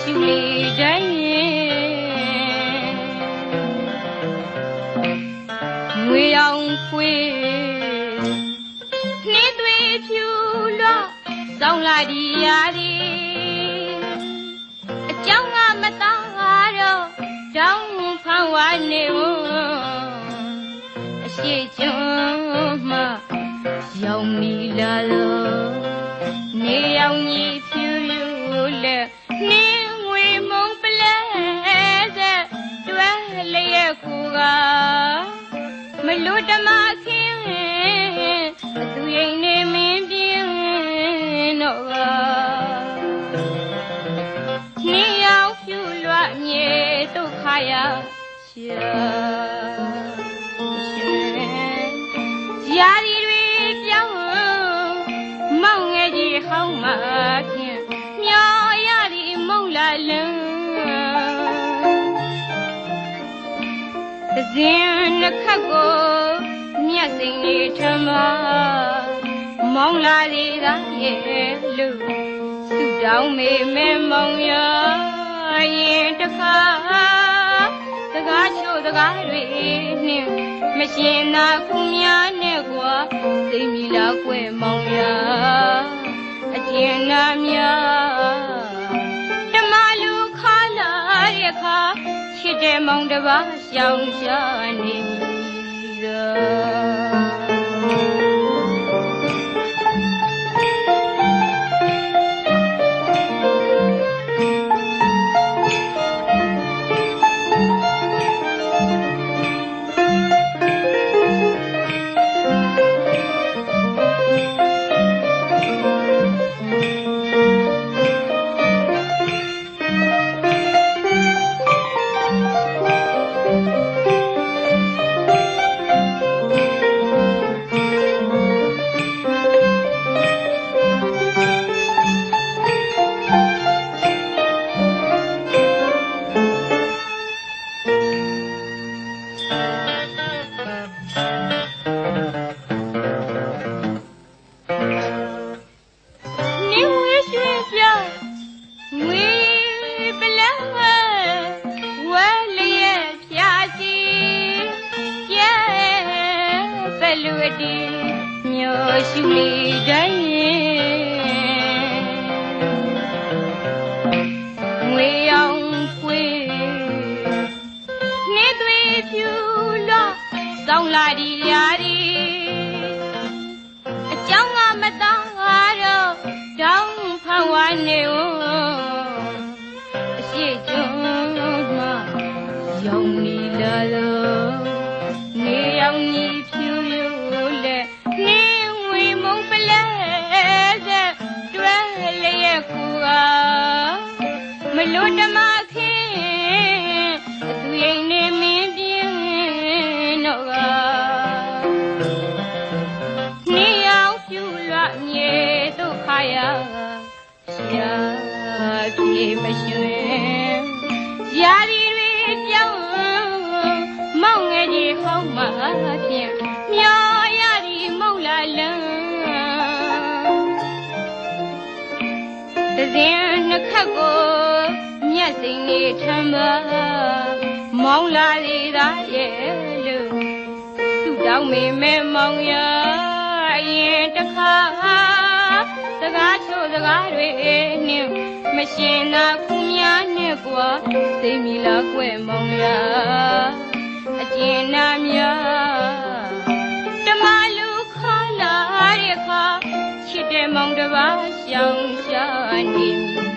ရှုလေတိုင်းငွေအောင်ခွေနှင်းသွေးဖြူလော့စောင်းလာဒီရာဒီအကြောင်းကမသားတော့တောင်းဖန်ဝါနေဝအရှိကျွန်းမှရောက်မီလာလို့ နှင်းရောက်ဖြူလွတ်မြေဒုက္ခရရှာရှင်ရာဒီတွေပြောင်းမောင်ငယ်ကြီးဟောင်းမှဖြင့်မျောရသည်မုံလာလန်းသဇင်နှခတ်ကိုမျက်စိနေထမမောင်လာသည်သာရဲ့လူ စုတောင်းမေမဲမောင်ရရင်တခါစကားချို့စကားတွေနှင့်မရှင်သာခုများနဲ့ကွာသိမီလာကွယ်မောင်ရအကျဉ်းနာများဓမ္မလူခါလာရဲ့ခါချစ်တဲ့မောင်တစ်ပါးရှောင်ရှားနေပြီသာနေ တီမျိုးရှုလေတိုင်းငွေအောင်ခွေနေသွေးဖြူလော့စောင်းလာဒီရာဒီအကြောင်းကမသားတော့တောင်းဖန်ဝါနေဝ က်ကူကမလို့ဓမ္မခင်းအသူရင်နေမင်းပြင်းတော့ကနေအောင်ပြူလွတ်မြေဒုက္ခရရှာပြေမရွှင်ရာဒီတွေပြောင်းမောင်ငယ်ကြီးဟောင်းမှဖြင့်မျော သဇင်နှခတ်ကိုမျက်စိနေထမ်းပါမောင်းလာသည်သာရဲ့လို့သူတောင်းမေမဲမောင်ရအရင်တခါစကားချို့စကားတွေနှင့်မရှင်သာခုများနဲ့ကွာသိမီလာကွယ်မောင်ရအကျဉ်းနာများဓမ္မလူခါလာတဲ့ခါချစ်တဲ့မောင်တစ်ပါးရှောင်ရှား နေမည်